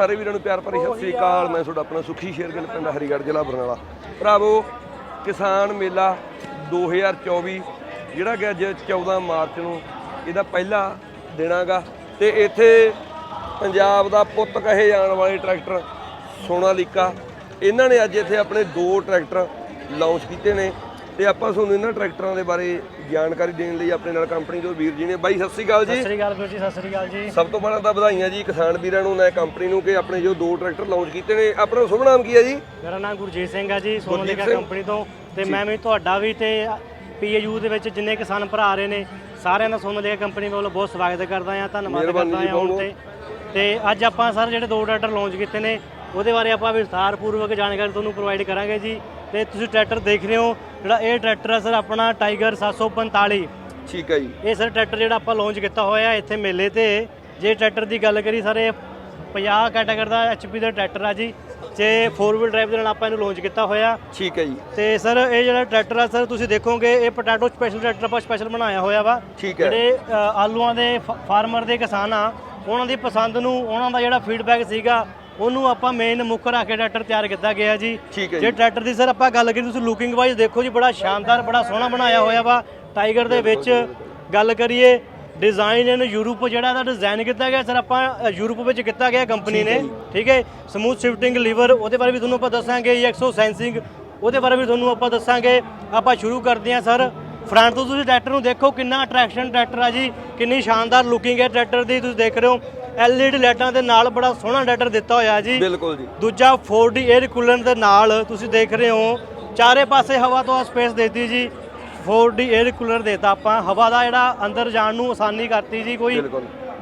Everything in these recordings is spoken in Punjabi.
ਸਾਰੇ ਵੀਰਾਂ ਨੂੰ ਪਿਆਰ ਭਰੀ ਸਤਿ ਸ੍ਰੀ ਅਕਾਲ। ਮੈਂ ਤੁਹਾਡਾ ਆਪਣਾ ਸੁਖੀ ਸ਼ੇਰਗਿੱਲ ਪਿੰਡ ਹਰੀਗੜ੍ਹ, ਜ਼ਿਲ੍ਹਾ ਬਰਨਾਲਾ। ਭਰਾਵੋ, ਕਿਸਾਨ ਮੇਲਾ 2024 ਜਿਹੜਾ ਕਿ ਅੱਜ 14 ਮਾਰਚ ਨੂੰ ਇਹਦਾ ਪਹਿਲਾ ਦਿਨਾਗਾ ਤੇ ਇੱਥੇ ਪੰਜਾਬ ਦਾ ਪੁੱਤ ਕਹੇ ਜਾਣ ਵਾਲੇ ਟਰੈਕਟਰ ਸੋਨਾਲੀਕਾ, ਇਹਨਾਂ ਨੇ ਅੱਜ ਇੱਥੇ ਆਪਣੇ ਦੋ ਟਰੈਕਟਰ ਲਾਂਚ ਕੀਤੇ ਨੇ। ਤੇ ਆਪਾਂ ਤੁਹਾਨੂੰ ਇਹਨਾਂ ਟਰੈਕਟਰਾਂ ਦੇ ਬਾਰੇ ਜਾਣਕਾਰੀ ਦੇਣ ਲਈ ਆਪਣੇ ਨਾਲ ਕੰਪਨੀ ਤੋਂ ਵੀਰ ਜੀ ਨੇ। ਬਾਈ ਸਤਿ ਸ੍ਰੀ ਅਕਾਲ ਜੀ। ਸਤਿ ਸ੍ਰੀ ਅਕਾਲ ਵੀਰ ਜੀ ਸਤਿ ਸ੍ਰੀ ਅਕਾਲ ਜੀ। ਸਭ ਤੋਂ ਪਹਿਲਾਂ ਤਾਂ ਵਧਾਈਆਂ ਜੀ ਕਿਸਾਨ ਵੀਰਾਂ ਨੂੰ ਨਵੇਂ ਕੰਪਨੀ ਨੂੰ ਕਿ ਆਪਣੇ ਜੋ ਦੋ ਟਰੈਕਟਰ ਲਾਂਚ ਕੀਤੇ ਨੇ। ਆਪਣਾ ਸ਼ੁਭ ਨਾਮ ਕੀ ਹੈ ਜੀ? ਮੇਰਾ ਨਾਮ ਗੁਰਜੀਤ ਸਿੰਘ ਹੈ ਜੀ ਸੋਨਾਲੀਕਾ ਸਿੰਘ। ਕੰਪਨੀ ਤੋਂ। ਤੇ ਮੈਂ ਵੀ ਤੁਹਾਡਾ ਵੀ ਤੇ ਪੀਏਯੂ ਦੇ ਵਿੱਚ ਜਿੰਨੇ ਕਿਸਾਨ ਭਰਾ ਆ ਰਹੇ ਨੇ ਸਾਰਿਆਂ ਦਾ ਸੋਨਾਲੀਕਾ ਕੰਪਨੀ ਵੱਲੋਂ ਬਹੁਤ ਸਵਾਗਤ ਕਰਦਾ ਹਾਂ ਧੰਨਵਾਦ ਕਰਦਾ ਹਾਂ ਹੁਣ ਤੇ। ਤੇ ਅੱਜ ਆਪਾਂ ਸਰ ਜਿਹੜੇ ਦੋ ਟਰੈਕਟਰ ਲਾਂਚ ਕੀਤੇ ਨੇ ਉਹਦੇ ਬਾਰੇ ਆਪਾਂ ਵਿਸਥਾਰਪੂਰਵਕ ਜਾਣਕਾਰੀ ਤੁਹਾਨੂੰ ਪ੍ਰੋਵਾਈਡ ਕਰਾਂਗੇ ਜੀ। ਤੇ ਤੁਸੀਂ ਟਰੈਕਟਰ ਦੇਖ ਰਹੇ ਹੋ ਜਿਹੜਾ ਇਹ ਟਰੈਕਟਰ ਹੈ ਸਰ ਆਪਣਾ ਟਾਈਗਰ 745 ਠੀਕ ਹੈ ਜੀ। ਇਹ ਸਰ ਟਰੈਕਟਰ ਜਿਹੜਾ ਆਪਾਂ ਲਾਂਚ ਕੀਤਾ ਹੋਇਆ ਇੱਥੇ ਮੇਲੇ ਤੇ। ਜੇ ਟਰੈਕਟਰ ਦੀ ਗੱਲ ਕਰੀ ਸਾਰੇ 50 ਕੈਟਾਗਰੀ ਦਾ ਐਚਪੀ ਦਾ ਟਰੈਕਟਰ ਆ ਜੀ। ਤੇ 4 ਵੀਲ ਡਰਾਈਵ ਦੇ ਨਾਲ ਆਪਾਂ ਇਹਨੂੰ ਲਾਂਚ ਕੀਤਾ ਹੋਇਆ। ਠੀਕ ਹੈ ਜੀ। ਤੇ ਸਰ ਇਹ ਜਿਹੜਾ ਟਰੈਕਟਰ ਆ ਸਰ ਤੁਸੀਂ ਦੇਖੋਗੇ ਇਹ ਪੋਟੈਟੋ ਸਪੈਸ਼ਲ ਟਰੈਕਟਰ ਆਪਾਂ ਸਪੈਸ਼ਲ ਬਣਾਇਆ ਹੋਇਆ ਵਾ। ਠੀਕ ਹੈ। ਜਿਹੜੇ ਆਲੂਆਂ ਦੇ ਫਾਰਮਰ ਦੇ ਕਿਸਾਨ ਆ ਉਹਨਾਂ ਦੀ ਪਸੰਦ ਨੂੰ ਉਹਨਾਂ ਦਾ ਜਿਹੜਾ ਫੀਡਬੈਕ ਸੀਗਾ ਉਹਨੂੰ ਆਪਾਂ ਮੇਨ ਮੁੱਖ ਰੱਖ ਕੇ ਟਰੈਕਟਰ ਤਿਆਰ ਕੀਤਾ ਗਿਆ ਜੀ। ਠੀਕ ਹੈ ਜੀ। ਜੇ ਟਰੈਕਟਰ ਦੀ ਸਰ ਆਪਾਂ ਗੱਲ ਕਰੀ ਤੁਸੀਂ ਲੁਕਿੰਗ ਵਾਈਜ਼ ਦੇਖੋ ਜੀ ਬੜਾ ਸ਼ਾਨਦਾਰ ਬੜਾ ਸੋਹਣਾ ਬਣਾਇਆ ਹੋਇਆ ਵਾ। ਟਾਈਗਰ ਦੇ ਵਿੱਚ ਗੱਲ ਕਰੀਏ ਡਿਜ਼ਾਈਨ ਇਹਨੂੰ ਯੂਰਪ ਜਿਹੜਾ ਇਹਦਾ ਡਿਜ਼ਾਈਨ ਕੀਤਾ ਗਿਆ ਸਰ ਆਪਾਂ ਅ, ਯੂਰਪ ਵਿੱਚ ਕੀਤਾ ਗਿਆ ਕੰਪਨੀ ਨੇ। ਠੀਕ ਹੈ ਸਮੂਥ ਸ਼ਿਫਟਿੰਗ ਲੀਵਰ ਉਹਦੇ ਬਾਰੇ ਵੀ ਤੁਹਾਨੂੰ ਆਪਾਂ ਦੱਸਾਂਗੇ ਐਕਸੋ ਸੈਂਸਿੰਗ ਉਹਦੇ ਬਾਰੇ ਵੀ ਤੁਹਾਨੂੰ ਆਪਾਂ ਦੱਸਾਂਗੇ। ਆਪਾਂ ਸ਼ੁਰੂ ਕਰਦੇ ਹਾਂ ਸਰ ਫਰੰਟ ਤੋਂ ਤੁਸੀਂ ਟਰੈਕਟਰ ਨੂੰ ਦੇਖੋ ਕਿੰਨਾ ਅਟਰੈਕਸ਼ਨ ਟਰੈਕਟਰ ਆ ਜੀ ਕਿੰਨੀ ਸ਼ਾਨਦਾਰ ਲੁਕਿੰਗ ਹੈ ਟਰੈਕਟਰ ਦੀ ਤੁਸੀਂ ਦੇਖ ਰਹੇ ਹੋ। LED ਲਾਈਟਾਂ ਦੇ ਨਾਲ ਬੜਾ ਸੋਹਣਾ ਟਰੈਕਟਰ ਦਿੱਤਾ ਹੋਇਆ ਜੀ। ਬਿਲਕੁਲ ਜੀ। ਦੂਜਾ 4D 에ਅਰ ਕੂਲਰ ਦੇ ਨਾਲ ਤੁਸੀਂ ਦੇਖ ਰਹੇ ਹੋ ਚਾਰੇ ਪਾਸੇ ਹਵਾ ਤੋਂ ਸਪੇਸ ਦੇਤੀ ਜੀ। 4D 에ਅਰ ਕੂਲਰ ਦੇਤਾ ਆਪਾਂ। ਹਵਾ ਦਾ ਜਿਹੜਾ ਅੰਦਰ ਜਾਣ ਨੂੰ ਆਸਾਨੀ ਕਰਤੀ ਜੀ ਕੋਈ।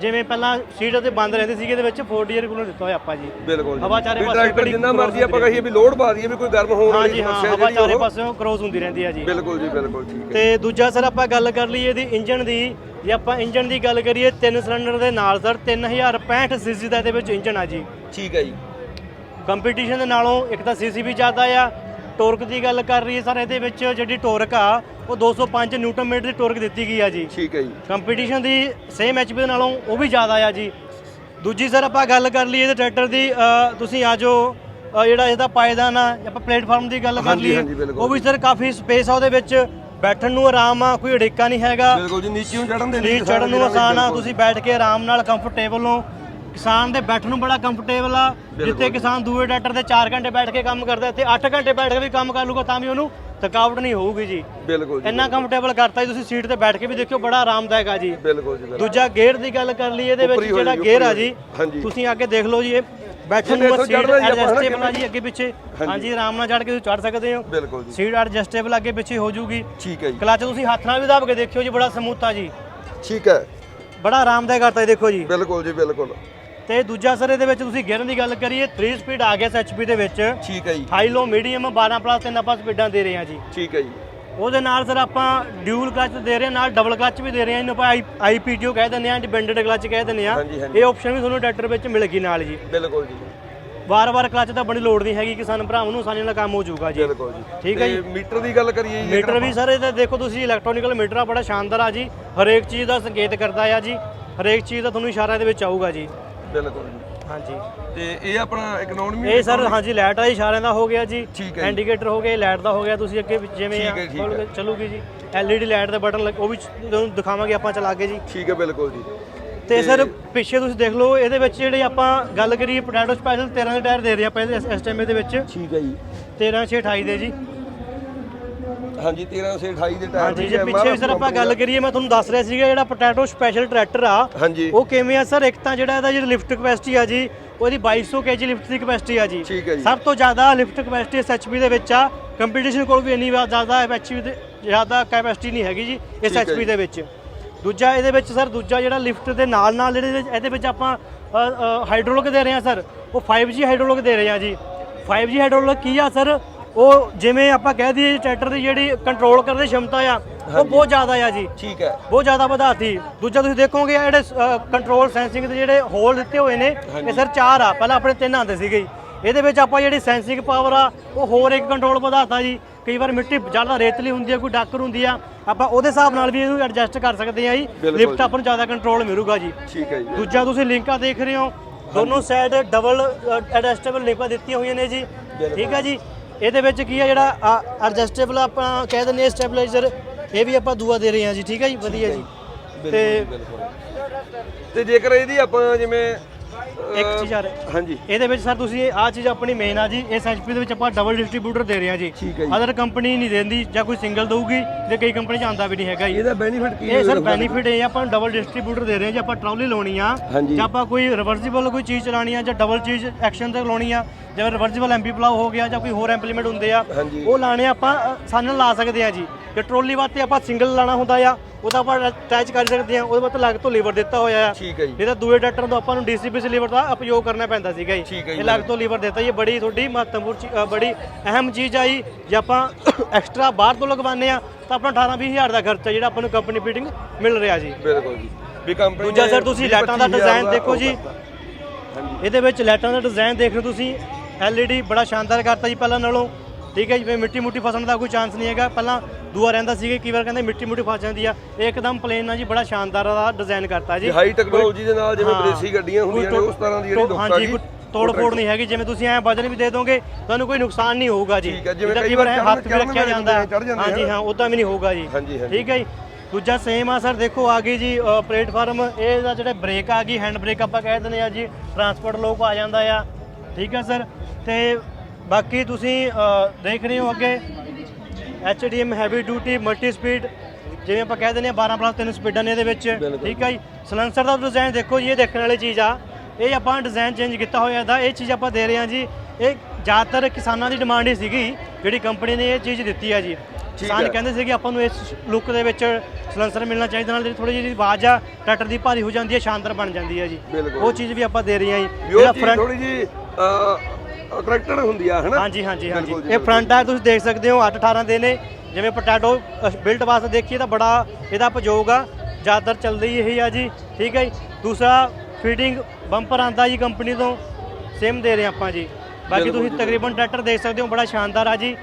ਜਿਵੇਂ ਪਹਿਲਾਂ ਸੀਟ ਤੇ ਬੰਦ ਰਹਿੰਦੇ ਸੀਗੇ ਇਹਦੇ ਵਿੱਚ 4D 에ਅਰ ਕੂਲਰ ਦਿੱਤਾ ਹੋਇਆ ਆਪਾਂ ਜੀ। ਬਿਲਕੁਲ ਹਵਾ ਚਾਰੇ ਪਾਸੇ ਟਰੈਕਟਰ ਜਿੰਨਾ ਮਰਜ਼ੀ ਆਪਾਂ ਕਹੀਏ ਵੀ ਲੋਡ ਪਾ ਦਈਏ ਵੀ ਕੋਈ ਗਰਮ ਹੋਣ ਵਾਲੀ ਸਮੱਸਿਆ ਹਵਾ ਜਿਹੜੀ ਚਾਰੇ ਉਹ- ਪਾਸਿਓਂ ਕ੍ਰੋਸ ਹੁੰਦੀ ਰਹਿੰਦੀ ਹੈ ਜੀ। ਬਿਲਕੁਲ ਜੀ ਬਿਲਕੁਲ ਠੀਕ ਹੈ। ਤੇ ਦੂਜਾ ਸਰ ਆਪਾਂ ਗੱਲ ਕਰ ਲਈਏ ਇਹਦੀ ਇੰਜਨ ਦੀ। ਜੇ ਆਪਾਂ ਇੰਜਨ ਦੀ ਗੱਲ ਕਰੀਏ ਤਿੰਨ ਸਿਲੰਡਰ ਦੇ ਨਾਲ ਸਰ 3065 ਸੀਸੀ ਦਾ ਇਹਦੇ ਵਿੱਚ ਇੰਜਨ ਆ ਜੀ। ਠੀਕ ਹੈ ਜੀ। ਕੰਪੀਟੀਸ਼ਨ ਦੇ ਨਾਲੋਂ ਇੱਕ ਤਾਂ ਸੀਸੀ ਵੀ ਜ਼ਿਆਦਾ ਆ। ਟੋਰਕ ਦੀ ਗੱਲ ਕਰ ਰਹੀ ਹੈ ਸਰ ਇਹਦੇ ਵਿੱਚ ਜਿਹੜੀ ਟੋਰਕ ਆ ਉਹ 205 ਨਿਊਟਨ ਮੀਟਰ ਦੀ ਟੋਰਕ ਦਿੱਤੀ ਗਈ ਆ ਜੀ। ਠੀਕ ਹੈ ਜੀ। ਕੰਪੀਟੀਸ਼ਨ ਦੀ ਸੇਮ ਐਚਪੀ ਦੇ ਨਾਲੋਂ ਉਹ ਵੀ ਜ਼ਿਆਦਾ ਆ ਜੀ। ਦੂਜੀ ਸਰ ਆਪਾਂ ਗੱਲ ਕਰ ਲਈਏ ਇਹਦੇ ਟਰੈਕਟਰ ਦੀ ਅ, ਤੁਸੀਂ ਆ ਜੋ ਅ, ਜਿਹੜਾ ਇਹਦਾ ਪਾਇਦਾਨ ਆ ਆਪਾਂ ਪਲੇਟਫਾਰਮ ਦੀ ਗੱਲ ਕਰ ਹਾਂਜੀ, ਲਈਏ। ਹਾਂਜੀ, ਬਿਲਕੁਲ। ਉਹ ਵੀ ਸਰ ਕਾਫੀ ਸਪੇਸ ਆ ਉਹਦੇ ਵਿੱਚ। ਬੈਠਣ ਨੂੰ ਆਰਾਮ ਆ ਕੋਈ ਅੜਿੱਕਾ ਨਹੀਂ ਹੈਗਾ। ਬਿਲਕੁਲ ਜੀ ਨੀਚੇ ਨੂੰ ਚੜਨ ਦੇ ਲਈ ਨੀਚ ਚੜਨ ਨੂੰ ਆਸਾਨ ਆ ਤੁਸੀਂ ਬੈਠ ਕੇ ਆਰਾਮ ਨਾਲ ਕੰਫਰਟੇਬਲ ਹੋ। ਕਿਸਾਨ ਦੇ ਬੈਠਣ ਨੂੰ ਬੜਾ ਕੰਫਰਟੇਬਲ ਆ। ਜਿੱਥੇ ਕਿਸਾਨ ਦੂਏ ਟਰੈਕਟਰ ਤੇ 4 ਘੰਟੇ ਬੈਠ ਕੇ ਕੰਮ ਕਰਦਾ ਤੇ 8 ਘੰਟੇ ਬੈਠ ਕੇ ਵੀ ਕੰਮ ਕਰ ਲੂਗਾ ਤਾਂ ਵੀ ਉਹਨੂੰ ਥਕਾਵਟ ਨਹੀਂ ਹੋਊਗੀ ਜੀ। ਬਿਲਕੁਲ ਜੀ ਇੰਨਾ ਕੰਫਰਟੇਬਲ ਕਰਤਾ ਜੀ ਤੁਸੀਂ ਸੀਟ ਤੇ ਬੈਠ ਕੇ ਵੀ ਦੇਖਿਓ ਬੜਾ ਆਰਾਮਦਾਇਕ ਆ ਜੀ। ਬਿਲਕੁਲ ਜੀ ਬਿਲਕੁਲ। ਦੂਜਾ ਗੇਅਰ ਦੀ ਗੱਲ ਕਰ ਲਈ ਇਹਦੇ ਵਿੱਚ ਉੱਪਰੀ ਹੋਈ ਜਿਹੜਾ ਗੇਅਰ ਆ ਜੀ ਹਾਂਜੀ। ਤੁਸੀਂ ਅੱਗੇ ਦੇਖ ਲਓ ਜੀ ਇਹ ਬੈਠਣ ਨੂੰ ਇੱਥੋਂ ਸੀਟ ਚੜ੍ਹਨਾ ਜੀ ਆਪਾਂ, ਹਨਾ, ਐਡਜਸਟੇਬਲ ਆ? ਜੀ ਅੱਗੇ ਪਿੱਛੇ। ਹਾਂਜੀ। ਆਰਾਮ ਨਾਲ ਚੜ ਕੇ ਤੁਸੀਂ ਚੜ ਸਕਦੇ ਹੋ। ਬਿਲਕੁਲ ਜੀ। ਸੀਟ ਐਡਜਸਟੇਬਲ ਅੱਗੇ ਪਿੱਛੇ ਹੋ ਜਾਊਗੀ ਠੀਕ ਹੈ ਜੀ। ਕਲਚ ਤੁਸੀਂ ਹੱਥ ਨਾਲ ਵੀ ਦਬ ਕੇ ਦੇਖਿਓ ਜੀ ਬੜਾ ਸਮੂਥ ਆ ਜੀ। ਠੀਕ ਹੈ। ਬੜਾ ਆਰਾਮਦਾਇਕ ਕਰਤਾ ਜੀ ਦੇਖੋ ਜੀ। ਬਿਲਕੁਲ ਜੀ ਬਿਲਕੁਲ। ਤੇ ਦੂਜਾ ਸਰ ਇਹਦੇ ਵਿੱਚ ਤੁਸੀਂ ਗੇਅਰਾਂ ਦੀ ਗੱਲ ਕਰੀਏ 3 ਸਪੀਡ ਆ ਗਿਆ ਐਚਪੀ ਦੇ ਵਿੱਚ। ਠੀਕ ਹੈ ਜੀ। ਹਾਈ ਲੋ ਮੀਡੀਅਮ 12 ਪਲੱਸ ਤਿੰਨ ਆਪਾਂ ਸਪੀਡਾਂ ਦੇ ਰਹੇ ਹਾਂ ਜੀ। ਠੀਕ ਹੈ ਜੀ। ਉਹਦੇ ਨਾਲ ਸਰ ਆਪਾਂ ਡਿਊਲ ਕਲਚ ਦੇ ਰਹੇ ਹਾਂ ਨਾਲ ਡਬਲ ਕਲਚ ਵੀ ਦੇ ਰਹੇ ਹਾਂ। ਇਹਨੂੰ ਆਪਾਂ ਆਈਪੀਟੀਓ ਕਹਿ ਦਿੰਦੇ ਹਾਂ ਡਿਪੈਂਡੈਂਟ ਕਲਚ ਕਹਿ ਦਿੰਦੇ ਹਾਂ। ਇਹ ਆਪਸ਼ਨ ਵੀ ਤੁਹਾਨੂੰ ਟਰੈਕਟਰ ਵਿੱਚ ਮਿਲ ਗਈ ਨਾਲ ਜੀ। ਬਿਲਕੁਲ ਜੀ। ਵਾਰ-ਵਾਰ ਕਲਚ ਤਾਂ ਬੜੀ ਲੋੜ ਨਹੀਂ ਹੈਗੀ ਕਿਸਾਨ ਭਰਾਵਾਂ ਨੂੰ ਆਸਾਨੀ ਨਾਲ ਕੰਮ ਹੋ ਜਾਊਗਾ ਜੀ। ਬਿਲਕੁਲ ਜੀ। ਠੀਕ ਹੈ ਤੇ ਮੀਟਰ ਦੀ ਗੱਲ ਕਰੀਏ ਜੀ ਮੀਟਰ ਵੀ ਸਰ ਇਹਦਾ ਦੇਖੋ ਤੁਸੀਂ ਇਲੈਕਟ੍ਰੋਨਿਕਲ ਮੀਟਰ ਆ ਬੜਾ ਸ਼ਾਨਦਾਰ ਆ ਜੀ। ਹਰੇਕ ਚੀਜ਼ ਦਾ ਸੰਕੇਤ ਕਰਦਾ ਆ ਜੀ। ਹਰੇਕ ਚੀਜ਼ ਦਾ ਤੁਹਾਨੂੰ ਇਸ਼ਾਰਾ ਇਹਦੇ ਵਿੱਚ ਆਊਗਾ ਜੀ। ਬਿਲਕੁਲ ਜੀ ਹਾਂਜੀ। ਤੇ ਇਹ ਆਪਣਾ ਇਕਨੋਮੀ ਇਹ ਸਰ ਹਾਂਜੀ ਲਾਈਟ ਵਾਲੇ ਇਸ਼ਾਰਿਆਂ ਦਾ ਹੋ ਗਿਆ ਜੀ। ਠੀਕ ਹੈ ਜੀ। ਇੰਡੀਕੇਟਰ ਹੋ ਗਏ ਲਾਈਟ ਦਾ ਹੋ ਗਿਆ ਤੁਸੀਂ ਅੱਗੇ ਜਿਵੇਂ ਠੀਕ ਹੈ, ਠੀਕ ਹੈ। ਚੱਲੂਗੀ ਜੀ। LED ਲਾਈਟ ਦੇ ਬਟਨ ਉਹ ਵੀ ਤੁਹਾਨੂੰ ਦਿਖਾਵਾਂਗੇ ਆਪਾਂ ਚਲਾ ਕੇ ਜੀ। ਠੀਕ ਹੈ ਬਿਲਕੁਲ ਜੀ। ਤੇ ਸਰ ਪਿੱਛੇ ਤੁਸੀਂ ਦੇਖ ਲਓ ਇਹਦੇ ਵਿੱਚ ਜਿਹੜੇ ਆਪਾਂ ਗੱਲ ਕਰੀਏ ਪੋਟੈਟੋ ਸਪੈਸ਼ਲ 13 ਦੇ ਟਾਇਰ ਦੇ ਰਹੇ ਆਪਾਂ ਇਸ ਇਸ ਟਾਈਮ ਦੇ ਵਿੱਚ। ਠੀਕ ਹੈ ਜੀ। 13 6 28 ਦੇ ਜੀ। ਹਾਂਜੀ 13 ਸੇ 28 ਦੇ ਟਾਇਰ ਹਾਂਜੀ ਜੇ ਪਿੱਛੇ ਵੀ ਸਰ ਆਪਾਂ ਗੱਲ ਕਰੀਏ ਮੈਂ ਤੁਹਾਨੂੰ ਦੱਸ ਰਿਹਾ ਸੀਗਾ ਜਿਹੜਾ ਪੋਟੈਟੋ ਸਪੈਸ਼ਲ ਟਰੈਕਟਰ ਆ ਹਾਂਜੀ। ਉਹ ਕਿਵੇਂ ਆ ਸਰ? ਇੱਕ ਤਾਂ ਜਿਹੜਾ ਇਹਦਾ ਜਿਹੜੀ ਲਿਫਟ ਕਪੈਸਿਟੀ ਆ ਜੀ ਉਹਦੀ 2200 ਕੇਜੀ ਲਿਫਟ ਦੀ ਕਪੈਸਿਟੀ ਆ ਜੀ। ਠੀਕ ਹੈ ਜੀ। ਸਭ ਤੋਂ ਜ਼ਿਆਦਾ ਲਿਫਟ ਕਪੈਸਿਟੀ ਇਸ ਐਚਪੀ ਦੇ ਵਿੱਚ ਆ। ਕੰਪੀਟੀਸ਼ਨ ਕੋਲ ਵੀ ਇੰਨੀ ਜ਼ਿਆਦਾ ਐਚਪੀ ਦੇ ਜ਼ਿਆਦਾ ਕੈਪੈਸਿਟੀ ਨਹੀਂ ਹੈਗੀ ਜੀ ਇਸ ਹੈ ਐਚਪੀ ਜੀ। ਦੇ ਵਿੱਚ। ਦੂਜਾ ਇਹਦੇ ਵਿੱਚ ਸਰ ਦੂਜਾ ਜਿਹੜਾ ਲਿਫਟ ਦੇ ਨਾਲ ਨਾਲ ਜਿਹੜੇ ਇਹਦੇ- ਵਿੱਚ ਆਪਾਂ ਹਾਈਡ੍ਰੋਲਿਕ ਦੇ ਰਹੇ ਹਾਂ ਸਰ ਉਹ 5G ਹਾਈਡ੍ਰੋਲਿਕ ਦੇ ਰਹੇ ਹਾਂ ਜੀ। 5G ਹਾਈਡ੍ਰੋਲਿਕ ਕੀ ਆ ਸਰ? ਉਹ ਜਿਵੇਂ ਆਪਾਂ ਕਹਿ ਦਈਏ ਟਰੈਕਟਰ ਦੀ ਜਿਹੜੀ ਕੰਟਰੋਲ ਕਰਨ ਦੀ ਸ਼ਮਤਾ ਆ ਉਹ ਬਹੁਤ ਜ਼ਿਆਦਾ ਆ ਜੀ। ਠੀਕ ਹੈ। ਬਹੁਤ ਜ਼ਿਆਦਾ ਵਧਾਤੀ ਦੂਜਾ ਤੁਸੀਂ ਦੇਖੋਗੇ ਇਹ ਜਿਹੜੇ ਕੰਟਰੋਲ ਸੈਂਸਿੰਗ ਦੇ ਜਿਹੜੇ ਹੋਲ ਦਿੱਤੇ ਹੋਏ ਨੇ ਇਹ ਸਰ ਚਾਰ ਆ। ਪਹਿਲਾਂ ਆਪਣੇ ਤਿੰਨ ਆਉਂਦੇ ਸੀਗੇ। ਇਹਦੇ ਵਿੱਚ ਆਪਾਂ ਜਿਹੜੀ ਸੈਂਸਿੰਗ ਪਾਵਰ ਆ ਉਹ ਹੋਰ ਇੱਕ ਕੰਟਰੋਲ ਵਧਾਤਾ ਜੀ। ਕਈ ਵਾਰ ਮਿੱਟੀ ਜ਼ਿਆਦਾ ਰੇਤਲੀ ਹੁੰਦੀ ਆ ਕੋਈ ਡਾਕਰ ਹੁੰਦੀ ਆ ਆਪਾਂ ਉਹਦੇ ਹਿਸਾਬ ਨਾਲ ਵੀ ਇਹਨੂੰ ਐਡਜਸਟ ਕਰ ਸਕਦੇ ਆ ਜੀ। ਲਿਫਟ। ਆਪਾਂ ਨੂੰ ਜ਼ਿਆਦਾ ਕੰਟਰੋਲ ਮਿਲੂਗਾ ਜੀ। ਠੀਕ ਹੈ ਜੀ। ਦੂਜਾ ਤੁਸੀਂ ਲਿੰਕਾਂ ਦੇਖ ਰਹੇ ਹੋ ਦੋਨੋਂ ਸਾਈਡ ਡਬਲ ਐਡਜਸਟੇਬਲ ਲੇਪਾਂ ਦਿੱਤੀਆਂ ਹੋਈਆਂ ਨੇ ਜੀ। ਠੀਕ ਹੈ ਜੀ। ਇਹਦੇ ਵਿੱਚ ਕੀ ਹੈ ਜਿਹੜਾ ਐਡਜਸਟੇਬਲ ਆਪਾਂ ਕਹਿ ਦਿੰਦੇ ਆ ਸਟੈਬਲਾਈਜ਼ਰ ਇਹ ਵੀ ਆਪਾਂ ਦੂਆ ਦੇ ਰਹੇ ਹਾਂ ਜੀ ਠੀਕ ਹੈ ਜੀ? ਵਧੀਆ ਜੀ। ਤੇ ਤੇ ਜੇਕਰ ਇਹਦੀ ਆਪਾਂ ਜਿਵੇਂ ਇੱਕ ਚੀਜ਼ ਆ ਰਹੀ। ਹਾਂਜੀ। ਇਹਦੇ ਵਿੱਚ ਸਰ ਤੁਸੀਂ ਆਹ ਚੀਜ਼ ਆਪਣੀ ਮੇਨ ਆ ਜੀ ਇਸ ਐਚਪੀ ਦੇ ਵਿੱਚ ਆਪਾਂ ਡਬਲ ਡਿਸਟ੍ਰੀਬਿਊਟਰ ਦੇ ਰਹੇ ਹਾਂ ਜੀ। ਹੈ ਜੀ। ਅਦਰ ਕੰਪਨੀ ਨਹੀਂ ਦਿੰਦੀ ਜਾਂ ਕੋਈ ਸਿੰਗਲ ਦਊਗੀ ਤੇ ਕਈ ਕੰਪਨੀ ਚ ਆਉਂਦਾ ਵੀ ਨਹੀਂ ਹੈਗਾ ਜੀ। ਇਹਦਾ ਬੈਨੀਫਿਟ ਕੀ ਇਹ ਸਰ? ਬੈਨੀਫਿਟ ਇਹ ਆ, ਆਪਾਂ ਡਬਲ ਡਿਸਟ੍ਰੀਬਿਊਟਰ ਦੇ ਰਹੇ ਹਾਂ ਜੇ ਆਪਾਂ ਟਰਾਲੀ ਲਾਉਣੀ ਆ। ਜਾਂ ਆਪਾਂ ਕੋਈ ਰਿਵਰਸੀਬਲ ਕੋਈ ਚੀਜ਼ ਚਲਾਣੀ ਆ ਜਾਂ ਡਬਲ ਚੀਜ਼ ਐਕਸ਼ਨ ਤੇ ਲਾਉਣੀ ਆ। ਜਿਵੇਂ ਰਿਵਰਸੀਬਲ ਐਮਪੀ ਪਲਾਉ ਹੋ ਗਿਆ ਜਾਂ ਕੋਈ ਹੋਰ ਇੰਪਲੀਮੈਂਟ ਹੁੰਦੇ ਆ ਹਾਂਜੀ। ਉਹ ਲਾਣੇ ਆਪਾਂ ਸਾਨਨ ਲਾ ਸਕਦੇ ਆ ਜੀ। ਜੇ ਟਰੋਲੀ ਵਾਸਤੇ ਆਪਾਂ ਸਿੰਗਲ ਲਾਣਾ ਹੁੰਦਾ ਆ ਉਹਦਾ ਆਪਾਂ ਅਟੈਚ ਕਰ ਸਕਦੇ ਆ ਉਹਦੇ ਵਾਸਤੇ ਲੱਗ ਤੋਂ ਲੀਵਰ ਦਿੱਤਾ ਹੋਇਆ ਆ। ਠੀਕ ਹੈ ਜੀ। ਤਾਂ ਦੂਏ ਟਰੈਕਟਰ ਤੋਂ ਆਪਾਂ ਨੂੰ ਡੀਸੀਪੀਸੀ ਲੀਵਰ ਦਾ ਉਪਯੋਗ ਕਰਨਾ ਪੈਂਦਾ ਸੀਗਾ ਜੀ। ਠੀਕ ਹੈ ਜੀ। ਇਹ ਲੱਗ ਤੋਂ ਲੀਵਰ ਦਿੱਤਾ ਇਹ ਬੜੀ ਤੁਹਾਡੀ ਮਹੱਤਵਪੂਰਨ ਚੀ- ਅ, ਬੜੀ ਅਹਿਮ ਚੀਜ਼ ਆਈ ਜੇ। ਆਪਾਂ ਐਕਸਟਰਾ ਬਾਹਰ ਤੋਂ ਲਗਵਾਉਂਦੇ ਆ ਤਾਂ ਆਪਣਾ 18 20 ਹਜ਼ਾਰ ਦਾ ਖਰਚਾ ਜਿਹੜਾ ਆਪਾਂ ਨੂੰ ਕੰਪਨੀ ਫੀਟਿੰਗ ਮਿਲ ਰਿਹਾ ਜੀ। ਬਿਲਕੁਲ ਜੀ। ਵੀ ਕੰਪਨੀ ਦੂਜਾ ਸਰ ਤੁਸੀਂ ਵੀਹ ਲਾਈਟਾਂ ਦਾ ਡਿਜ਼ਾਈਨ ਦੇਖੋ ਜੀ। ਇਹਦੇ ਵਿੱਚ ਲਾਈਟਾਂ ਦਾ ਡਿਜ਼ਾਈਨ ਦੇਖ ਰਹੇ ਹੋ ਤੁਸੀਂ LED ਬੜਾ ਸ਼ਾਨਦਾਰ ਕਰਤਾ ਜੀ ਪਹਿਲਾਂ ਨਾਲੋਂ। ਠੀਕ ਹੈ ਜਿਵੇਂ ਮਿੱਟੀ ਮੁੱਟੀ ਫਸਣ ਦਾ ਕੋਈ ਚਾਂਸ ਨਹੀਂ ਹੈਗਾ। ਪਹਿਲਾਂ ਦੂਆ ਰਹਿੰਦਾ ਸੀਗਾ ਕਈ ਵਾਰ ਕਹਿੰਦੇ ਮਿੱਟੀ ਮੁੱਟੀ ਫਸ ਜਾਂਦੀ ਆ। ਇੱਕਦਮ ਪਲੇਨ ਆ ਜੀ ਬੜਾ ਸ਼ਾਨਦਾਰ ਦਾ ਡਿਜ਼ਾਈਨ ਕਰਤਾ ਜੀ। ਹਾਈ ਟੈਕਨੋਲੋਜੀ ਦੇ ਨਾਲ ਜਿਵੇਂ। ਵਿਦੇਸ਼ੀ ਗੱਡੀਆਂ ਹੁੰਦੀਆਂ ਨੇ ਉਸ ਤਰ੍ਹਾਂ ਦੀ ਜਿਹੜੀ ਗਈ ਕੋਈ ਤੋੜ ਫੋੜ ਨਹੀਂ ਹੈਗੀ। ਜਿਵੇਂ ਤੁਸੀਂ ਐ ਵਜਨ ਵੀ ਦੇ ਦੋਗੇ ਤੁਹਾਨੂੰ ਕੋਈ ਨੁਕਸਾਨ ਨਹੀਂ ਹੋਊਗਾ ਜੀ। ਜਿਵੇਂ ਕਈ ਵਾਰ ਹੱਥ ਵੀ ਰੱਖਿਆ ਜਾਂਦਾ। ਹਾਂਜੀ। ਹਾਂ ਉਦਾਂ ਵੀ ਨਹੀਂ ਹੋਊਗਾ ਜੀ। ਠੀਕ ਹੈ ਜੀ। ਦੂਜਾ ਸੇਮ ਆ ਸਰ ਦੇਖੋ ਆ ਗਈ ਜੀ ਪਲੇਟਫਾਰਮ ਇਹ ਦਾ ਜਿਹੜੇ ਬ੍ਰੇਕ ਆ ਗਈ ਹੈਂਡ ਬ੍ਰੇਕ ਆਪਾਂ ਕਹਿ ਦਿੰਦੇ ਆ ਜੀ। ਟਰਾਂਸਪੋਰਟ ਲੋਕ ਆ ਜਾਂਦਾ ਆ। ਠੀਕ ਹੈ ਸਰ ਤੇ ਬਾਕੀ ਤੁਸੀਂ ਅ, ਦੇਖ ਰਹੇ ਹੋ ਅੱਗੇ। HDM heavy duty multi speed ਜਿਵੇਂ ਆਪਾਂ ਕਹਿ ਦਿੰਦੇ ਆ 12 ਪਲੱਸ 3 ਸਪੀਡਾਂ ਨੇ ਇਹਦੇ ਵਿੱਚ। ਬਿਲਕੁਲ। ਠੀਕ ਹੈ ਜੀ? ਸਲੈਂਸਰ ਦਾ ਡਿਜ਼ਾਈਨ ਦੇਖੋ ਜੀ ਇਹ ਦੇਖਣ ਵਾਲੀ ਚੀਜ਼ ਆ। ਇਹ ਆਪਾਂ ਡਿਜ਼ਾਈਨ ਚੇਂਜ ਕੀਤਾ ਹੋਇਆ ਦਾ ਇਹ ਚੀਜ਼ ਆਪਾਂ ਦੇ ਰਹੇ ਹਾਂ ਜੀ। ਇਹ ਜ਼ਿਆਦਾਤਰ ਕਿਸਾਨਾਂ ਦੀ ਡਿਮਾਂਡ ਹੀ ਸੀਗੀ ਜਿਹੜੀ ਕੰਪਨੀ ਨੇ ਇਹ ਚੀਜ਼ ਦਿੱਤੀ ਆ ਜੀ। ਕਿਸਾਨ ਹੈ। ਕਹਿੰਦੇ ਸੀ ਕਿ ਆਪਾਂ ਨੂੰ ਇਸ ਲੁੱਕ ਦੇ ਵਿੱਚ ਸਲੈਂਸਰ ਮਿਲਣਾ ਚਾਹੀਦਾ ਨਾਲ ਜਿਹੜੀ ਥੋੜੀ ਜਿਹੀ ਆਵਾਜ਼ ਆ ਟਰੈਕਟਰ ਦੀ ਭਾਰੀ ਹੋ ਜਾਂਦੀ ਹੈ ਸ਼ਾਨਦਾਰ ਬਣ ਜਾਂਦੀ ਹੈ ਜੀ। ਬਿਲਕੁਲ। ਉਹ ਚੀਜ਼ ਵੀ ਆਪਾਂ ਦੇ ਰਹੇ ਹਾਂ ਜੀ। ਜਿਹੜਾ front- ਥੋੜੀ ਜੀ ਅਟਰੈਕਟਡ ਹੁੰਦੀ ਆ ਹਨਾ? ਹਾਂਜੀ ਹਾਂਜੀ ਹਾਂਜੀ। ਬਿਲਕੁਲ ਜੀ, ਇਹ ਫਰੰਟ ਟਾਇਰ ਤੁਸੀਂ ਦੇਖ ਸਕਦੇ ਹੋ 8 18 ਦੇ ਨੇ। ਜਿਵੇਂ ਪੋਟੈਟੋ ਬਿਲਟ ਵਾਸਤੇ ਦੇਖੀਏ ਤਾਂ ਬੜਾ ਇਹਦਾ ਉਪਯੋਗ ਆ। ਜ਼ਿਆਦਾਤਰ ਚੱਲਦੀ ਇਹੀ ਆ ਜੀ ਠੀਕ ਹੈ ਜੀ। ਦੂਸਰਾ ਫੀਡਿੰਗ ਬੰਪਰ ਆਂਦਾ ਜੀ ਕੰਪਨੀ ਤੋਂ। ਸੇਮ ਦੇ ਰਹੇ ਆਪਾਂ ਜੀ। ਬਾਕੀ ਬਿਲਕੁਲ ਤੁਸੀਂ ਜੀ, ਤਕਰੀਬਨ ਟਰੈਕਟਰ ਦੇਖ ਸਕਦੇ ਹੋ ਬੜਾ ਸ਼ਾਨਦਾਰ ਆ ਜੀ।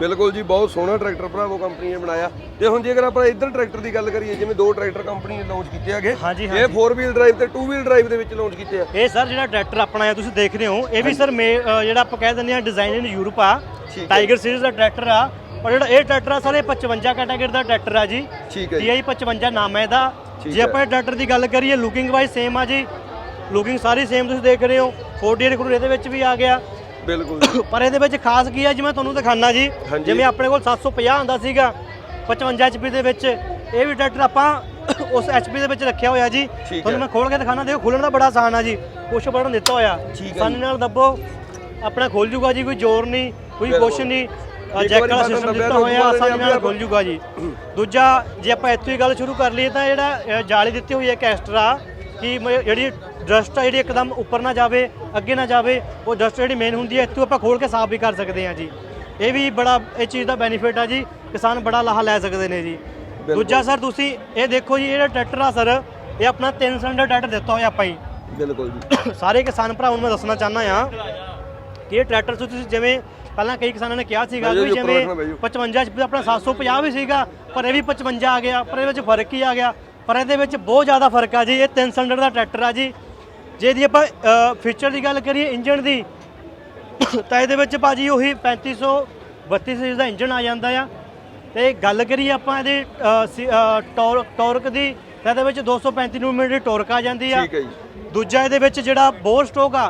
ਬਿਲਕੁਲ ਜੀ ਬਹੁਤ ਸੋਹਣਾ ਟਰੈਕਟਰ ਭਰਾਵੋ ਕੰਪਨੀ ਨੇ ਬਣਾਇਆ। ਤੇ ਹੁਣ ਜੇਕਰ ਆਪਾਂ ਇੱਧਰ ਟਰੈਕਟਰ ਦੀ ਗੱਲ ਕਰੀਏ ਜਿਵੇਂ ਦੋ ਟਰੈਕਟਰ ਕੰਪਨੀ ਨੇ ਲਾਂਚ ਕੀਤੇ ਹੈਗੇ ਹਾਂਜੀ, ਇਹ 4 ਵੀਲ ਡਰਾਈਵ ਤੇ 2 ਵੀਲ ਡਰਾਈਵ ਦੇ ਵਿੱਚ ਲਾਂਚ ਕੀਤੇ ਆ। ਇਹ ਸਰ ਜਿਹੜਾ ਟਰੈਕਟਰ ਆਪਣਾ ਹੈ ਤੁਸੀਂ ਦੇਖ ਰਹੇ ਹੋ ਇਹ ਵੀ ਸਰ ਮੇ ਅ, ਜਿਹੜਾ ਆਪਾਂ ਕਹਿ ਦਿੰਦੇ ਆ ਡਿਜ਼ਾਈਨ ਇਨ ਯੂਰਪ ਆ ਠੀਕ ਹੈ। ਟਾਈਗਰ ਸੀਰੀਜ਼ ਦਾ ਟਰੈਕਟਰ ਆ ਔਰ ਜਿਹੜਾ ਇਹ ਟਰੈਕਟਰ ਆ ਸਰ ਇਹ 55 ਕੈਟਾਗਰੀ ਦਾ ਟਰੈਕਟਰ ਆ ਜੀ। ਠੀਕ ਹੈ ਜੀ। TI 55 ਨਾਮ ਹੈ ਇਹਦਾ। ਠੀਕ ਜੇ ਹੈ। ਆਪਾਂ ਇਹ ਟਰੈਕਟਰ ਦੀ ਗੱਲ ਕਰੀਏ ਲੁਕਿੰਗ ਵਾਈਜ਼ ਸੇਮ ਆ ਜੀ। ਲੁਕਿੰਗ ਸਾਰੀ ਸੇਮ ਤੁਸੀਂ ਦੇਖ ਰਹੇ ਹੋ 48 ਕਰੂਰ ਇਹਦੇ ਵਿੱਚ ਵੀ ਆ ਗਿਆ। ਬਿਲਕੁਲ ਪਰ ਇਹਦੇ ਵਿੱਚ ਖਾਸ ਕੀ ਆ ਜਿਵੇਂ ਤੁਹਾਨੂੰ ਦਿਖਾਣਾ ਜੀ। ਜਿਵੇਂ ਆਪਣੇ ਕੋਲ 750 ਹੁੰਦਾ ਸੀਗਾ 55 HP ਦੇ ਵਿੱਚ ਇਹ ਵੀ ਟਰੈਕਟਰ ਆਪਾਂ ਉਸ HP ਦੇ ਵਿੱਚ ਰੱਖਿਆ ਹੋਇਆ ਜੀ। ਹੈ। ਤੁਹਾਨੂੰ ਮੈਂ ਖੋਲ ਕੇ ਦਿਖਾਣਾ ਦੇਖੋ ਖੋਲਣ ਦਾ ਬੜਾ ਆਸਾਨ ਆ ਜੀ। ਪੁਸ਼ ਬਟਨ ਦਿੱਤਾ ਹੋਇਆ। ਹੈ ਸਾਨੇ ਨਾਲ ਦੱਬੋ ਆਪਣਾ ਖੁੱਲ ਜੂਗਾ ਜੀ ਕੋਈ ਜ਼ੋਰ ਨਹੀਂ ਕੋਈ। ਕੁਛ ਨਹੀਂ। ਜੈਕ ਵਾਲਾ ਸਿਸਟਮ ਦਿੱਤਾ ਹੋਇਆ ਆਸਾਨੀ ਨਾਲ ਖੁੱਲ ਜੂਗਾ ਜੀ। ਦੂਜਾ ਜੇ ਆਪਾਂ ਇੱਥੋਂ ਹੀ ਗੱਲ ਸ਼ੁਰੂ ਕਰ ਲਈਏ ਤਾਂ ਜਿਹੜਾ ਜਾਲੀ ਦਿੱਤੀ ਹੋਈ ਹੈ ਕੈਸਟਰਾ ਕਿ ਮ- ਜਿਹੜੀ ਡਸਟ ਆ ਜਿਹੜੀ ਇੱਕਦਮ ਉੱਪਰ ਨਾ ਜਾਵੇ ਅੱਗੇ ਨਾ ਜਾਵੇ ਉਹ ਡਸਟ ਜਿਹੜੀ ਮੇਨ ਹੁੰਦੀ ਹੈ ਇੱਥੋਂ ਆਪਾਂ ਖੋਲ ਕੇ ਸਾਫ਼ ਵੀ ਕਰ ਸਕਦੇ ਹਾਂ ਜੀ। ਇਹ ਵੀ ਬੜਾ ਇਹ ਚੀਜ਼ ਦਾ ਬੈਨੀਫਿਟ ਆ ਜੀ ਕਿਸਾਨ ਬੜਾ ਲਾਹਾ ਲੈ ਸਕਦੇ ਨੇ ਜੀ। ਦੂਜਾ ਸਰ ਤੁਸੀਂ ਇਹ ਦੇਖੋ ਜੀ ਇਹ ਟਰੈਕਟਰ ਆ ਸਰ ਇਹ ਆਪਣਾ 3 ਸਿਲੰਡਰ ਟਰੈਕਟਰ ਦਿੱਤਾ ਹੋਇਆ ਆਪਾਂ ਜੀ। ਬਿਲਕੁਲ ਜੀ। ਸਾਰੇ ਕਿਸਾਨ ਭਰਾਵਾਂ ਨੂੰ ਮੈਂ ਦੱਸਣਾ ਚਾਹੁੰਦਾ ਆ ਕਿ ਇਹ ਟਰੈਕਟਰ ਤੁਸੀਂ ਜਿਵੇਂ ਪਹਿਲਾਂ ਕਈ ਕਿਸਾਨਾਂ ਨੇ ਕਿਹਾ ਸੀਗਾ ਜੀ, ਉੱਪਰ ਜਿਵੇਂ ਬੈਠਣਾ, ਬਹਿ ਜਾਓ। 55 ਚ ਆਪਣਾ 750 ਵੀ ਸੀਗਾ ਪਰ ਇਹ ਵੀ 55 ਆ ਗਿਆ ਪਰ ਇਹਦੇ ਵਿੱਚ ਫ਼ਰਕ ਹੀ ਆ ਗਿਆ। ਪਰ ਇਹਦੇ ਵਿੱਚ ਬਹੁਤ ਜ਼ਿਆਦਾ ਫ਼ਰਕ ਆ ਜੀ ਇਹ 3 ਸਿਲੰਡਰ ਦਾ ਟਰੈਕਟਰ ਆ ਜੀ। ਜੇ ਇਹਦੀ ਆਪਾਂ ਫੀਚਰ ਦੀ ਗੱਲ ਕਰੀਏ ਇੰਜਨ ਦੀ ਤਾਂ ਇਹਦੇ ਵਿੱਚ ਭਾਜੀ ਉਹੀ 3532 ਸੀਰੀਜ਼ ਦਾ ਇੰਜਨ ਆ ਜਾਂਦਾ ਆ। ਤੇ ਗੱਲ ਕਰੀਏ ਆਪਾਂ ਇਹਦੀ ਟੌਰਕ ਦੀ ਤਾਂ ਇਹਦੇ ਵਿੱਚ 235 ਨਿਊਟਨ ਦੀ ਟੌਰਕ ਆ ਜਾਂਦੀ ਆ। ਠੀਕ ਹੈ ਜੀ। ਦੂਜਾ ਇਹਦੇ ਵਿੱਚ ਜਿਹੜਾ ਬੋਰ ਸਟੋਕ ਆ